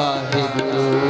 Waheguru